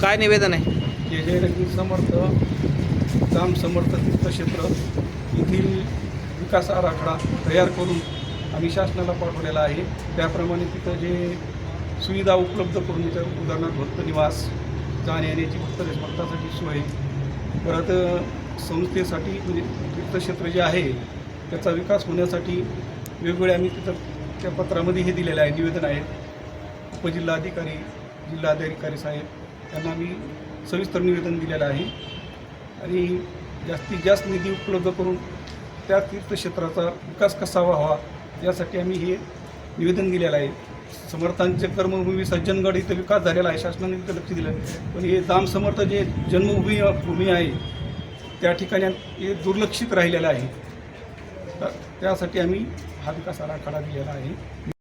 काय निवेदन आहे? जे समर्थ जाम समर्थ तीर्थक्षेत्र येथील विकास आराखडा तयार करून आम्ही शासनाला पाठवलेला आहे. त्याप्रमाणे तिथं जे सुविधा उपलब्ध करून देतात उदाहरणार्थ भक्त निवास जाण्या येण्याची भक्त भक्तासाठी सोय परत संस्थेसाठी म्हणजे तीर्थक्षेत्र जे आहे त्याचा विकास होण्यासाठी वेगवेगळे आम्ही तिथं त्या पत्रामध्ये हे दिलेलं आहे निवेदन आहे. उपजिल्हाधिकारी जिल्हाधिकारी साहेब त्यांना आम्ही सविस्तर निवेदन दिलेलं आहे. आणि जास्तीत जास्त निधी उपलब्ध करून त्या तीर्थक्षेत्राचा विकास कसा व्हावा यासाठी आम्ही हे निवेदन दिलेलं आहे. समर्थांचे कर्मभूमी सज्जनगड इथं विकास झालेला आहे. शासनाने इथं लक्ष दिलं. आहे पण हे दाम समर्थ जे जन्मभूमी भूमी आहे त्या ठिकाणी हे दुर्लक्षित राहिलेलं आहे. तर त्यासाठी आम्ही हा विकास आराखडा दिलेला आहे.